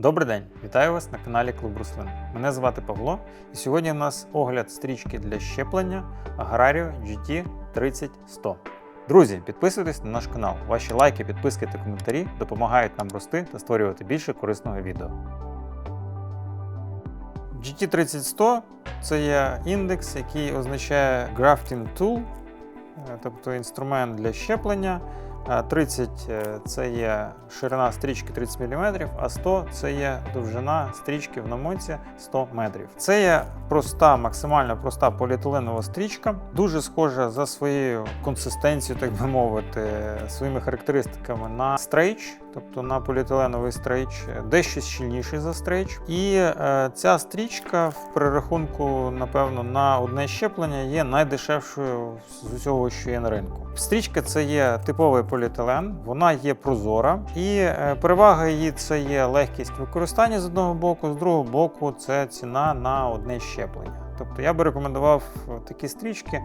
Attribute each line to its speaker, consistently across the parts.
Speaker 1: Добрий день, вітаю вас на каналі Клуб Руслин. Мене звати Павло, і сьогодні у нас огляд стрічки для щеплення Agrario GT 30100. Друзі, підписуйтесь на наш канал. Ваші лайки, підписки та коментарі допомагають нам рости та створювати більше корисного відео. GT30100 це є індекс, який означає Grafting Tool, е, тобто інструмент для щеплення. А 30 е, це є ширина стрічки 30 мм, а 100 це є довжина стрічки в намоці 100 метрів. Це є проста, максимально проста поліетиленова стрічка, дуже схожа за своєю консистенцією, так би мовити, своїми характеристиками на стрейч, тобто на поліетиленовий стрейч, дещо щільніший за стрейч. І е, ця стрічка в перерахунку, напевно, на одне щеплення є найдешевшою з усього, що є на ринку. Стрічка це є типовий поліетилен, вона є прозора, і е, перевага її це є легкість використання з одного боку, з другого боку, це ціна на одне щеплення. Тобто я би рекомендував такі стрічки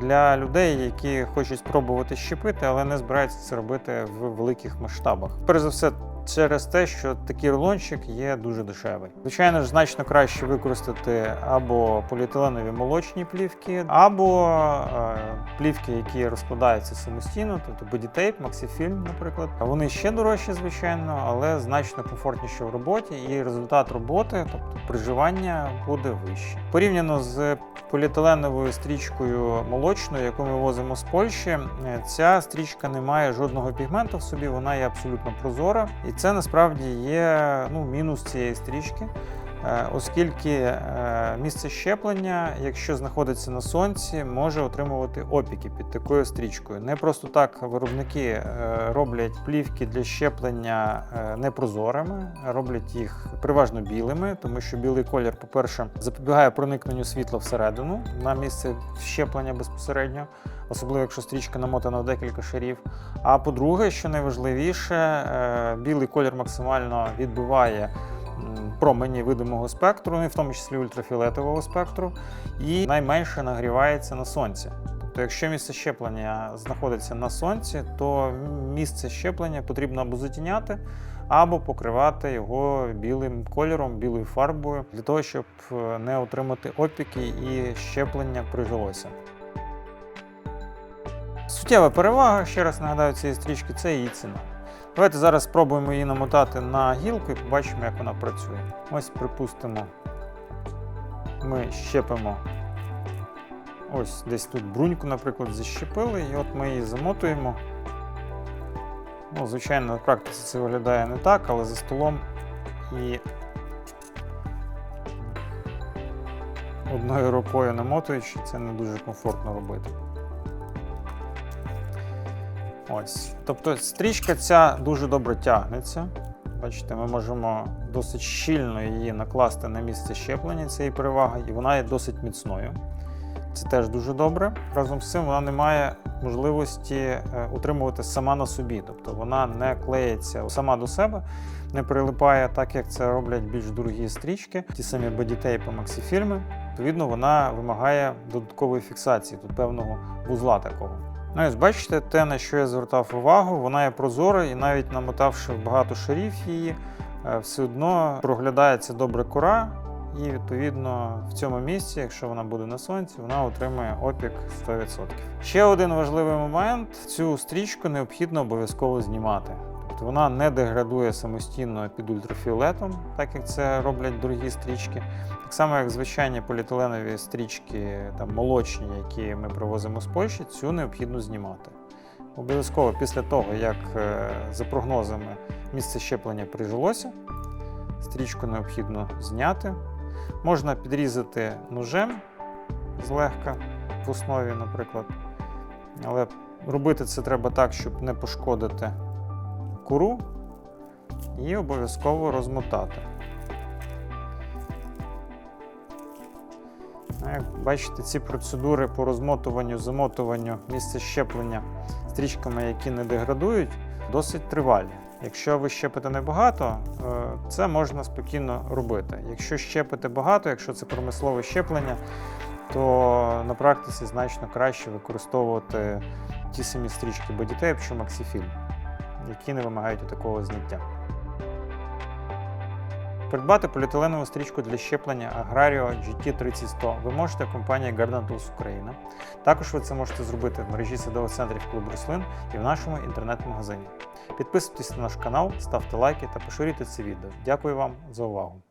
Speaker 1: для людей, які хочуть спробувати щепити, але не збираються це робити в великих масштабах. Перш за все, через те, що такий рулончик є дуже дешевий. Звичайно ж, значно краще використати або поліетиленові молочні плівки, або е, плівки, які розкладаються самостійно, тобто бодітейп, максифільм, наприклад. Вони ще дорожчі, звичайно, але значно комфортніші в роботі, і результат роботи, тобто приживання, буде вищий. Порівняно з поліетиленовою стрічкою молочною, яку ми возимо з Польщі, е, ця стрічка не має жодного пігменту в собі, вона є абсолютно прозора. І це насправді є ну, мінус цієї стрічки. Е, Оскільки е, місце щеплення, якщо знаходиться на сонці, може отримувати опіки під такою стрічкою. Не просто так виробники е, роблять плівки для щеплення непрозорими, роблять їх переважно білими, тому що білий колір, по-перше, запобігає проникненню світла всередину на місце щеплення безпосередньо, особливо якщо стрічка намотана в декілька шарів. А по-друге, що найважливіше, білий колір максимально відбиває промені видимого спектру, ну і в тому числі ультрафіолетового спектру, і найменше нагрівається на сонці. Тобто, якщо місце щеплення знаходиться на сонці, то місце щеплення потрібно або затіняти, або покривати його білим кольором, білою фарбою, для того, щоб е, не отримати опіки і щеплення прижилося. Суттєва перевага, ще раз нагадаю, цієї стрічки це її ціна. Давайте зараз спробуємо її намотати на гілку і побачимо, як вона працює. Ось, припустимо, ми щепимо ось десь тут бруньку, наприклад, защепили, і от ми її замотуємо. Ну, звичайно, на практиці це виглядає не так, але за столом і одною рукою намотуючи, це не дуже комфортно робити. Ось. Тобто стрічка ця дуже добре тягнеться. Бачите, ми можемо досить щільно її накласти на місце щеплення, це її перевага, і вона є досить міцною. Це теж дуже добре. Разом з цим вона не має можливості е, утримувати сама на собі, тобто вона не клеїться сама до себе, не прилипає так, як це роблять більш дорогі стрічки, ті самі бодітейпи, максифільми. Відповідно, вона вимагає додаткової фіксації, тут певного вузла такого. Ну, ось бачите, те, на що я звертав увагу, вона є прозора, і навіть намотавши багато шарів її, е, все одно проглядається добре кора, і відповідно в цьому місці, якщо вона буде на сонці, вона отримує опік 100%. Ще один важливий момент: цю стрічку необхідно обов'язково знімати. Тобто вона не деградує самостійно під ультрафіолетом, так як це роблять дорогі стрічки. Так само, як звичайні поліетиленові стрічки, там молочні, які ми привозимо з Польщі, цю необхідно знімати. Обов'язково після того, як е, за прогнозами місце щеплення прижилося, стрічку необхідно зняти. Можна підрізати ножем злегка в основі, наприклад. Але робити це треба так, щоб не пошкодити куру і обов'язково розмотати. Ну, Як бачите, ці процедури по розмотуванню, замотуванню місця щеплення стрічками, які не деградують, досить тривалі. Якщо ви щепите небагато, е, це можна спокійно робити. Якщо щепите багато, якщо це промислове щеплення, то на практиці значно краще використовувати ті самі стрічки Bodytape чи Maxifilm, які не вимагають такого зняття. Придбати поліетиленову стрічку для щеплення Agrario GT30100 ви можете в компанії Garden Tools Україна. Також ви це можете зробити в мережі садових центрів клуб рослин і в нашому інтернет-магазині. Підписуйтесь на наш канал, ставте лайки та поширюйте це відео. Дякую вам за увагу!